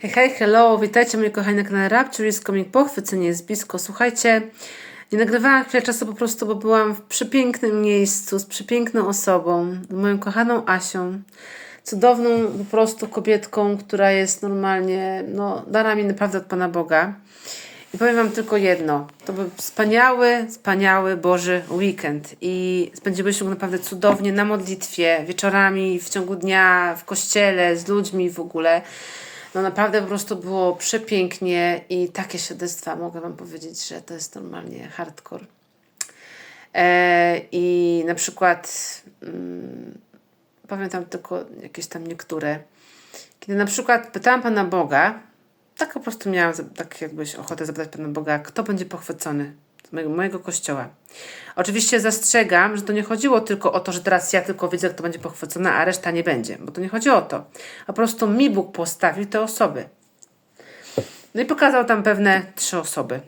Hej, hej, hello, witajcie moi kochani na Rapture is coming, pochwycenie jest blisko. Słuchajcie, nie nagrywałam chwilę czasu po prostu, bo byłam w przepięknym miejscu z przepiękną osobą, moją kochaną Asią, cudowną po prostu kobietką, która jest normalnie, no, dana mi naprawdę od Pana Boga. I powiem Wam tylko jedno. To był wspaniały, wspaniały Boży weekend. I spędziliśmy go naprawdę cudownie na modlitwie, wieczorami, w ciągu dnia, w kościele, z ludźmi w ogóle. No naprawdę po prostu było przepięknie i takie świadectwa mogę Wam powiedzieć, że to jest normalnie hardcore. E, I na przykład mm, powiem tam tylko jakieś tam niektóre. Kiedy na przykład pytałam Pana Boga, tak po prostu miałam tak jakbyś ochotę zapytać Pana Boga, kto będzie pochwycony mojego, kościoła. Oczywiście zastrzegam, że to nie chodziło tylko o to, że teraz ja tylko widzę, kto będzie pochwycony, a reszta nie będzie, bo to nie chodzi o to. Po prostu mi Bóg postawił te osoby. No i pokazał tam pewne trzy osoby,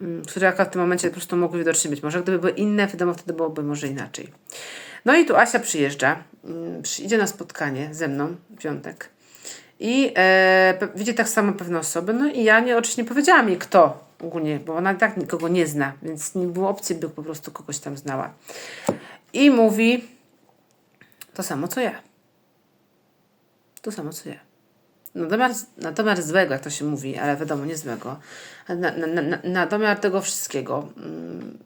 mm, które akurat w tym momencie po prostu mogły widocznie być. Może gdyby były inne, wiadomo, wtedy byłoby może inaczej. No i tu Asia przyjeżdża, mm, idzie na spotkanie ze mną w piątek. I e, widzi tak samo pewne osoby. No i ja nie, oczywiście nie powiedziałam jej kto ogólnie, bo ona tak nikogo nie zna, więc nie było opcji, by po prostu kogoś tam znała. I mówi to samo co ja. To samo co ja. Na domiar, na domiar złego, jak to się mówi, ale wiadomo, nie złego. Na, na, na, tego wszystkiego. mm,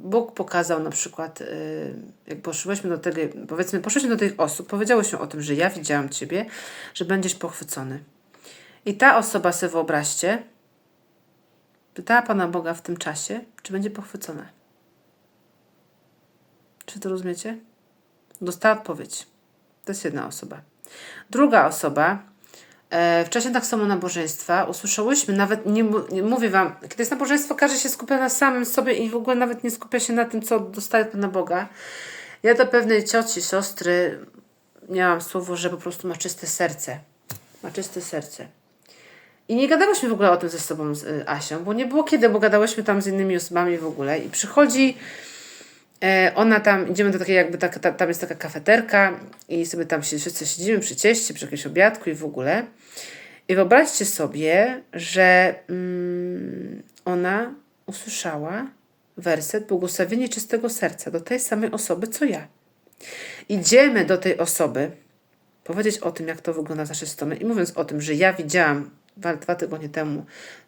Bóg pokazał na przykład, y, jak poszłyśmy do tego, powiedzmy, poszłyśmy do tych osób, powiedziałyśmy o tym, że ja widziałam Ciebie, że będziesz pochwycony. I ta osoba, sobie wyobraźcie, pytała Pana Boga w tym czasie, czy będzie pochwycona. Czy to rozumiecie? Dostała odpowiedź. To jest jedna osoba. Druga osoba, e, w czasie tak samo nabożeństwa usłyszałyśmy, nawet nie, nie mówię wam, kiedy jest nabożeństwo, każdy się skupia na samym sobie i w ogóle nawet nie skupia się na tym, co dostaje od Pana Boga. Ja do pewnej cioci, siostry miałam słowo, że po prostu ma czyste serce. Ma czyste serce. I nie gadałyśmy w ogóle o tym ze sobą z y, Asią, bo nie było kiedy, bo gadałyśmy tam z innymi osobami w ogóle. I przychodzi e, ona tam, idziemy do takiej jakby, ta, tam jest taka kafeterka i sobie tam się, wszyscy siedzimy przy cieście, przy jakimś obiadku i w ogóle. I wyobraźcie sobie, że mm, ona usłyszała werset błogosławienie czystego serca do tej samej osoby, co ja. Idziemy do tej osoby, powiedzieć o tym, jak to wygląda z naszej strony i mówiąc o tym, że ja widziałam dwa, tygodnie temu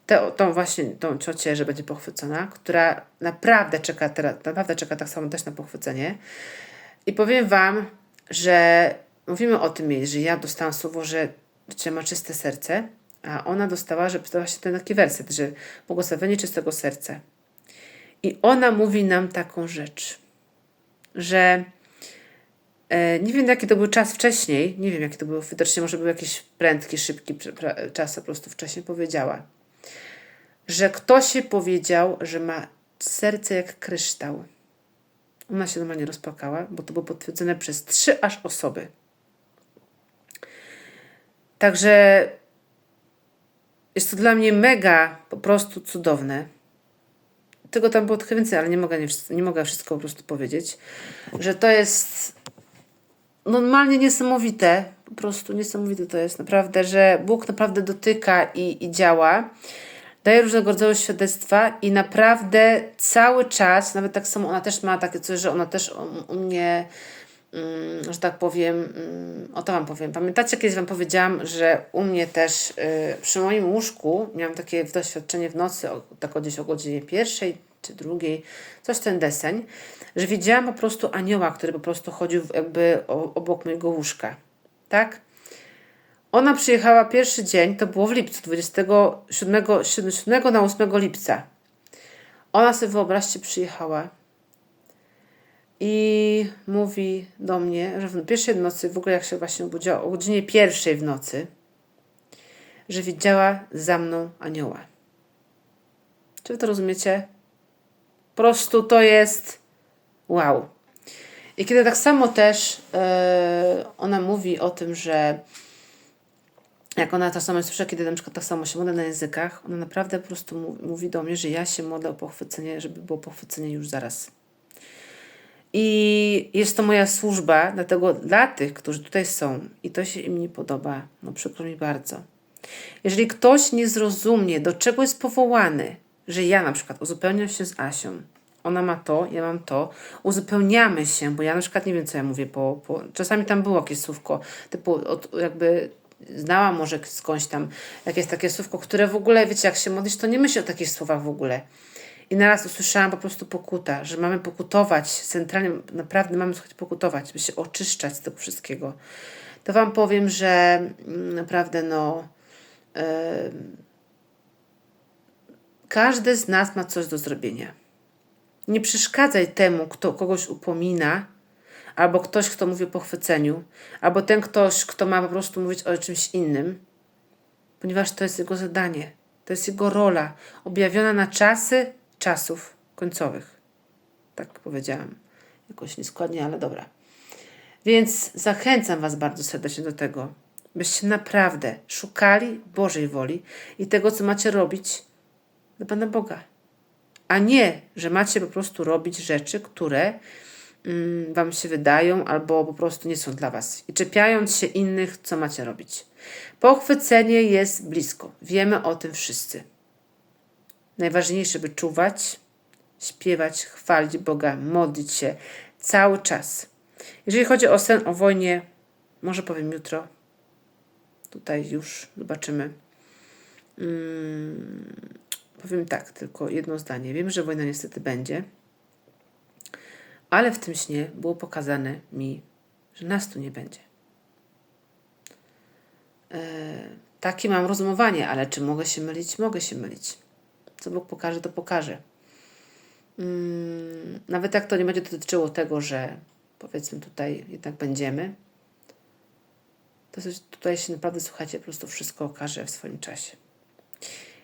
tę, tą właśnie tą ciocię, że będzie pochwycona, która naprawdę czeka teraz, naprawdę czeka tak samo też na pochwycenie. I powiem Wam, że mówimy o tym jej, że ja dostałam słowo, że że ma czyste serce, a ona dostała, że dostała się ten taki werset, że błogosławienie czystego serca. I ona mówi nam taką rzecz, że nie wiem jaki to był czas wcześniej, nie wiem jaki to był, widocznie może był jakiś prędki, szybki czas po prostu wcześniej powiedziała, że ktoś jej powiedział, że ma serce jak kryształ. Ona się normalnie rozpłakała, bo to było potwierdzone przez trzy aż osoby. Także jest to dla mnie mega po prostu cudowne. Tego tam było trochę więcej, ale nie mogę, nie, nie mogę wszystko po prostu powiedzieć, że to jest normalnie niesamowite, po prostu niesamowite to jest naprawdę, że Bóg naprawdę dotyka i, i działa, daje różnego rodzaju świadectwa i naprawdę cały czas, nawet tak samo ona też ma takie coś, że ona też u, mnie mm, że tak powiem, mm, o to Wam powiem. Pamiętacie, kiedyś Wam powiedziałam, że u mnie też y, przy moim łóżku miałam takie doświadczenie w nocy, tak gdzieś o godzinie pierwszej czy drugiej, coś ten deseń, że widziałam po prostu anioła, który po prostu chodził jakby obok mojego łóżka. Tak? Ona przyjechała pierwszy dzień, to było w lipcu, 27, 7, 7 na 8 lipca. Ona sobie, wyobraźcie, przyjechała i mówi do mnie, że w pierwszej nocy, w ogóle jak się właśnie obudziła, o godzinie pierwszej w nocy, że widziała za mną anioła. Czy wy to rozumiecie? Po prostu to jest wow. I kiedy tak samo też e, ona mówi o tym, że jak ona to samo słyszy, kiedy na przykład tak samo się modlę na językach, ona naprawdę po prostu mówi do mnie, że ja się modlę o pochwycenie, żeby było pochwycenie już zaraz. I jest to moja służba, dlatego dla tych, którzy tutaj są i to się im nie podoba, no przykro mi bardzo. Jeżeli ktoś nie zrozumie, do czego jest powołany, że ja na przykład uzupełniam się z Asią, ona ma to, ja mam to, uzupełniamy się, bo ja na przykład nie wiem, co ja mówię, po, po, czasami tam było jakieś słówko, typu od, jakby znałam może skądś tam jakieś takie słówko, które w ogóle, wiecie, jak się modlisz, to nie myśli o takich słowach w ogóle. I naraz usłyszałam po prostu pokuta, że mamy pokutować, centralnie naprawdę mamy słuchać pokutować, by się oczyszczać z tego wszystkiego. To Wam powiem, że mm, naprawdę no yy, każdy z nas ma coś do zrobienia. Nie przeszkadzaj temu, kto kogoś upomina, albo ktoś, kto mówi o pochwyceniu, albo ten ktoś, kto ma po prostu mówić o czymś innym, ponieważ to jest jego zadanie, to jest jego rola, objawiona na czasy czasów końcowych. Tak powiedziałam. Jakoś nieskładnie, ale dobra. Więc zachęcam Was bardzo serdecznie do tego, byście naprawdę szukali Bożej woli i tego, co macie robić dla Pana Boga. A nie, że macie po prostu robić rzeczy, które mm, Wam się wydają albo po prostu nie są dla Was. I czepiając się innych, co macie robić. Pochwycenie jest blisko. Wiemy o tym wszyscy. Najważniejsze, by czuwać, śpiewać, chwalić Boga, modlić się cały czas. Jeżeli chodzi o sen, o wojnie, może powiem jutro. Tutaj już zobaczymy. Hmm, powiem tak, tylko jedno zdanie. Wiem, że wojna niestety będzie, ale w tym śnie było pokazane mi, że nas tu nie będzie. E, takie mam rozumowanie, ale czy mogę się mylić? Mogę się mylić. Co Bóg pokaże, to pokaże. Hmm, nawet jak to nie będzie dotyczyło tego, że powiedzmy tutaj jednak będziemy, to tutaj się naprawdę, słuchajcie, po prostu wszystko okaże w swoim czasie.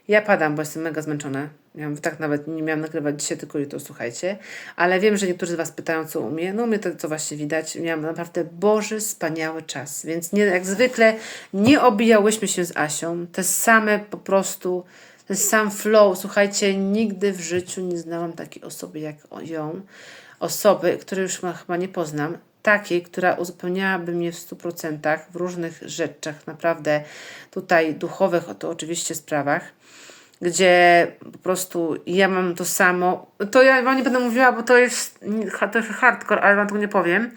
Ja padam, bo jestem mega zmęczona. Miałam, tak nawet nie miałam nagrywać dzisiaj, tylko jutro, słuchajcie. Ale wiem, że niektórzy z Was pytają, co umie. No mnie to, to właśnie widać. Miałam naprawdę Boży, wspaniały czas. Więc nie, jak zwykle nie obijałyśmy się z Asią. Te same po prostu, ten sam flow. Słuchajcie, nigdy w życiu nie znałam takiej osoby jak ją. Osoby, której już chyba nie poznam takiej, która uzupełniałaby mnie w 100% w różnych rzeczach, naprawdę tutaj duchowych, o to oczywiście sprawach, gdzie po prostu ja mam to samo. To ja wam nie będę mówiła, bo to jest, jest hardcore, ale wam tego nie powiem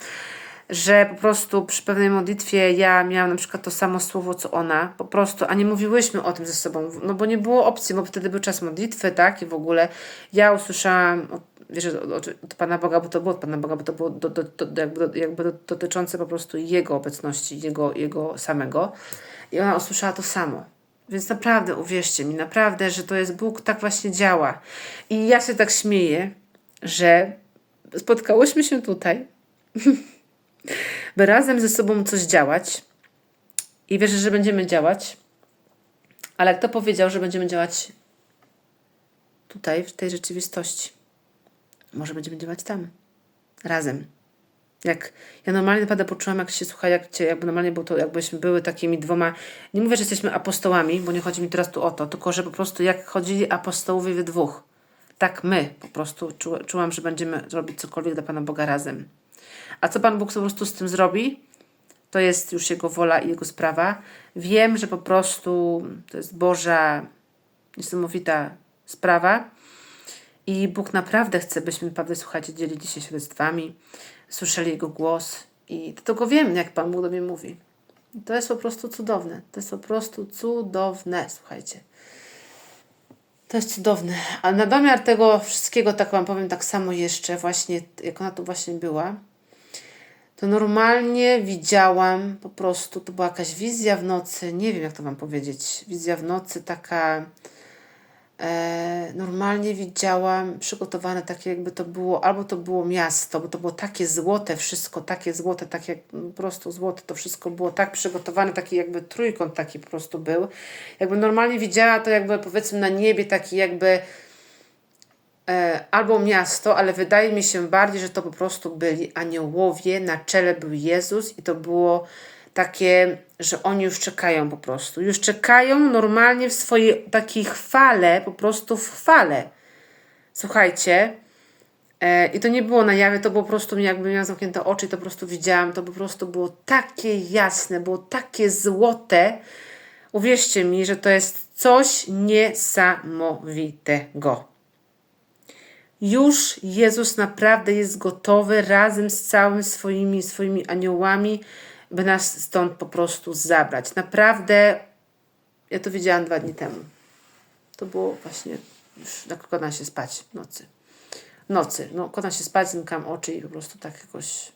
że po prostu przy pewnej modlitwie ja miałam na przykład to samo słowo, co ona, po prostu, a nie mówiłyśmy o tym ze sobą, no bo nie było opcji, bo wtedy był czas modlitwy, tak, i w ogóle ja usłyszałam od, wiesz, od, od, od Pana Boga, bo to było od Pana Boga, bo to było do, do, do, jakby, jakby dotyczące po prostu Jego obecności, Jego, jego samego i ona usłyszała to samo. Więc naprawdę, uwierzcie mi, naprawdę, że to jest Bóg, tak właśnie działa. I ja się tak śmieję, że spotkałyśmy się tutaj by razem ze sobą coś działać i wierzę, że będziemy działać, ale kto powiedział, że będziemy działać tutaj, w tej rzeczywistości? Może będziemy działać tam, razem. Jak ja normalnie naprawdę poczułam, jak się słucha, jak cię, jakby normalnie było to, jakbyśmy były takimi dwoma. Nie mówię, że jesteśmy apostołami, bo nie chodzi mi teraz tu o to, tylko że po prostu jak chodzili apostołowie we dwóch, tak my po prostu czu, czułam, że będziemy robić cokolwiek dla Pana Boga razem. A co Pan Bóg po prostu z tym zrobi? To jest już Jego wola i Jego sprawa. Wiem, że po prostu to jest Boża niesamowita sprawa. I Bóg naprawdę chce, byśmy naprawdę, słuchajcie, dzielili się świadectwami, słyszeli Jego głos. I tylko wiem, jak Pan Bóg do mnie mówi. To jest po prostu cudowne. To jest po prostu cudowne, słuchajcie. To jest cudowne. A na domiar tego wszystkiego, tak Wam powiem, tak samo jeszcze właśnie, jak ona tu właśnie była, to normalnie widziałam po prostu, to była jakaś wizja w nocy, nie wiem jak to Wam powiedzieć, wizja w nocy taka, normalnie widziałam przygotowane takie jakby to było, albo to było miasto, bo to było takie złote wszystko, takie złote, takie po prostu złote, to wszystko było tak przygotowane, taki jakby trójkąt taki po prostu był. Jakby normalnie widziała to jakby powiedzmy na niebie taki jakby E, albo miasto, ale wydaje mi się bardziej, że to po prostu byli aniołowie, na czele był Jezus i to było takie, że oni już czekają po prostu. Już czekają normalnie w swojej takiej chwale, po prostu w chwale. Słuchajcie, e, i to nie było na jawie, to było po prostu, jakbym miała zamknięte oczy i to po prostu widziałam, to po prostu było takie jasne, było takie złote, Uwierzcie mi, że to jest coś niesamowitego. Już Jezus naprawdę jest gotowy razem z całymi swoimi, swoimi aniołami, by nas stąd po prostu zabrać. Naprawdę, ja to wiedziałam dwa dni temu. To było właśnie, już jak kładłam się spać nocy. Nocy, no kładłam się spać, zamykam oczy i po prostu tak jakoś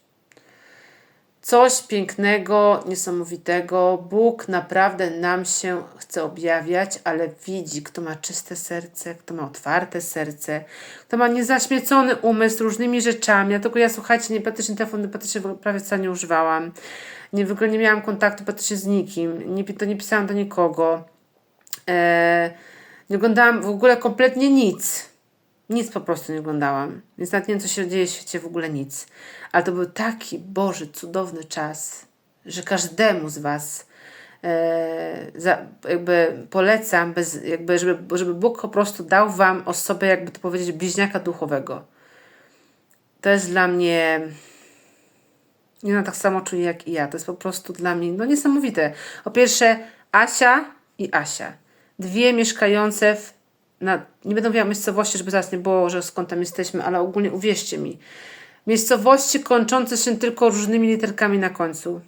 coś pięknego, niesamowitego. Bóg naprawdę nam się chce objawiać, ale widzi, kto ma czyste serce, kto ma otwarte serce, kto ma niezaśmiecony umysł różnymi rzeczami. Ja tylko ja, słuchajcie, nie patrzę telefon, patrzę, prawie wcale nie używałam. Nie, w ogóle nie miałam kontaktu patrzę z nikim. Nie, to nie pisałam do nikogo. Eee, nie oglądałam w ogóle kompletnie nic. Nic po prostu nie oglądałam. Więc nawet nie wiem, co się dzieje w świecie, w ogóle nic. Ale to był taki Boży, cudowny czas, że każdemu z Was e, za, jakby polecam, bez, jakby, żeby, żeby Bóg po prostu dał Wam osobę, jakby to powiedzieć, bliźniaka duchowego. To jest dla mnie. Nie no, tak samo czuję jak i ja. To jest po prostu dla mnie no, niesamowite. Po pierwsze, Asia i Asia. Dwie mieszkające w na, nie będę mówiła miejscowości, żeby zaraz nie było, że skąd tam jesteśmy, ale ogólnie uwierzcie mi. Miejscowości kończące się tylko różnymi literkami na końcu.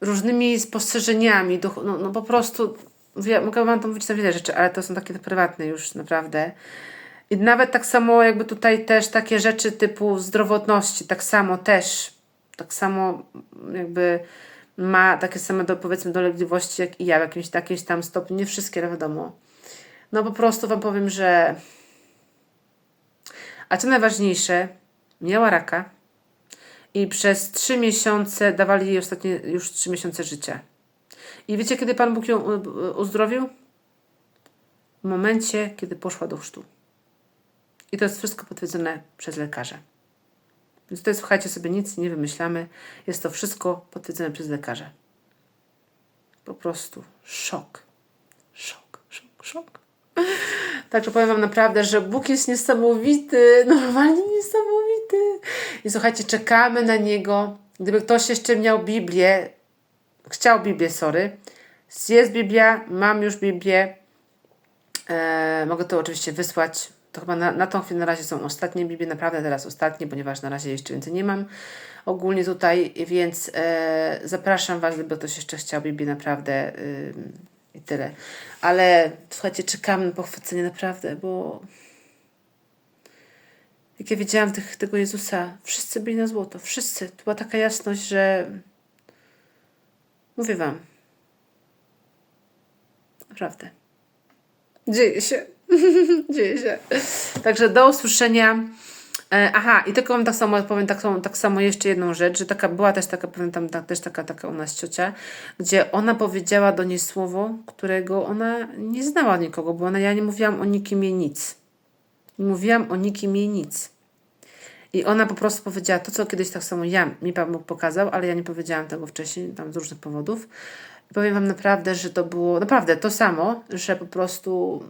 Różnymi spostrzeżeniami. Do, no, no po prostu, wie, mogę Wam to mówić na wiele rzeczy, ale to są takie prywatne już naprawdę. I nawet tak samo jakby tutaj też takie rzeczy typu zdrowotności, tak samo też, tak samo jakby ma takie same, do, powiedzmy, dolegliwości jak i ja w jakimś takim tam stopniu. Nie wszystkie, ale wiadomo. No po prostu Wam powiem, że... A co najważniejsze, miała raka i przez trzy miesiące dawali jej ostatnie już trzy miesiące życia. I wiecie, kiedy Pan Bóg ją uzdrowił? W momencie, kiedy poszła do chrztu. I to jest wszystko potwierdzone przez lekarza. Więc tutaj słuchajcie sobie, nic nie wymyślamy. Jest to wszystko potwierdzone przez lekarza. Po prostu szok. Szok, szok, szok. Także powiem Wam naprawdę, że Bóg jest niesamowity, normalnie niesamowity. I słuchajcie, czekamy na Niego. Gdyby ktoś jeszcze miał Biblię, chciał Biblię, sorry, jest Biblia, mam już Biblię, e, mogę to oczywiście wysłać to chyba na, na tą chwilę na razie są ostatnie Biblie, naprawdę teraz ostatnie, ponieważ na razie jeszcze więcej nie mam ogólnie tutaj, więc e, zapraszam Was, gdyby ktoś jeszcze chciał Biblię naprawdę y, i tyle. Ale słuchajcie, czekam na pochwycenie naprawdę, bo jak ja widziałam tych, tego Jezusa, wszyscy byli na złoto, wszyscy. To była taka jasność, że mówię Wam, naprawdę, dzieje się. Dzieje się. Także do usłyszenia. E, aha, i tylko wam tak samo powiem tak samo, tak samo jeszcze jedną rzecz, że taka była też taka, powiem tam ta, też taka, taka u nas ciocia, gdzie ona powiedziała do niej słowo, którego ona nie znała nikogo, bo ona, ja nie mówiłam o nikim jej nic. Nie mówiłam o nikim jej nic. I ona po prostu powiedziała to, co kiedyś tak samo ja, mi Pan Bóg pokazał, ale ja nie powiedziałam tego wcześniej, tam z różnych powodów. I powiem Wam naprawdę, że to było naprawdę to samo, że po prostu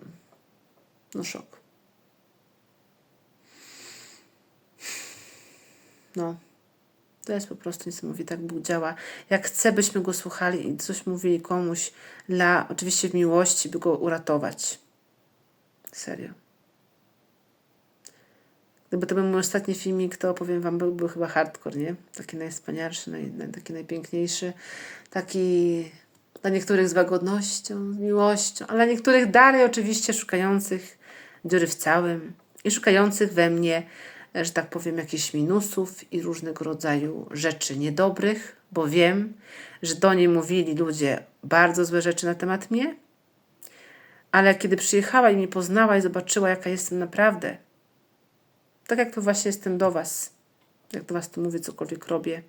no szok. No. To jest po prostu niesamowite, jak Bóg działa. Jak chce, byśmy Go słuchali i coś mówili komuś dla, oczywiście w miłości, by Go uratować. Serio. Gdyby to był mój ostatni filmik, to powiem Wam, był, był chyba hardcore, nie? Taki najwspanialszy, naj, taki najpiękniejszy. Taki dla niektórych z łagodnością, z miłością, ale dla niektórych dalej oczywiście szukających dziury w całym i szukających we mnie, że tak powiem, jakichś minusów i różnego rodzaju rzeczy niedobrych, bo wiem, że do niej mówili ludzie bardzo złe rzeczy na temat mnie, ale kiedy przyjechała i mnie poznała i zobaczyła, jaka jestem naprawdę, tak jak to właśnie jestem do Was, jak do Was to mówię, cokolwiek robię,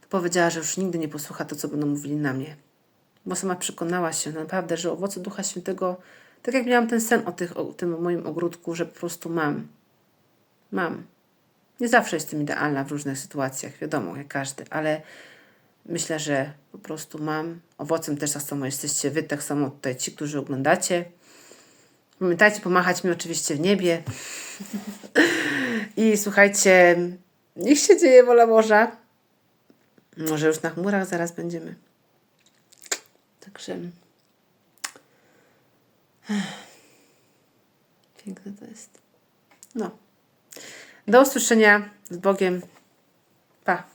to powiedziała, że już nigdy nie posłucha to, co będą mówili na mnie. Bo sama przekonała się naprawdę, że owoce Ducha Świętego tak jak miałam ten sen o, tych, o tym moim ogródku, że po prostu mam. Mam. Nie zawsze jestem idealna w różnych sytuacjach, wiadomo, jak każdy, ale myślę, że po prostu mam. Owocem też tak samo jesteście wy, tak samo tutaj ci, którzy oglądacie. Pamiętajcie pomachać mi oczywiście w niebie. I słuchajcie, niech się dzieje wola Boża. Może już na chmurach zaraz będziemy. Także. Piękne to jest. No. Do usłyszenia z Bogiem. Pa.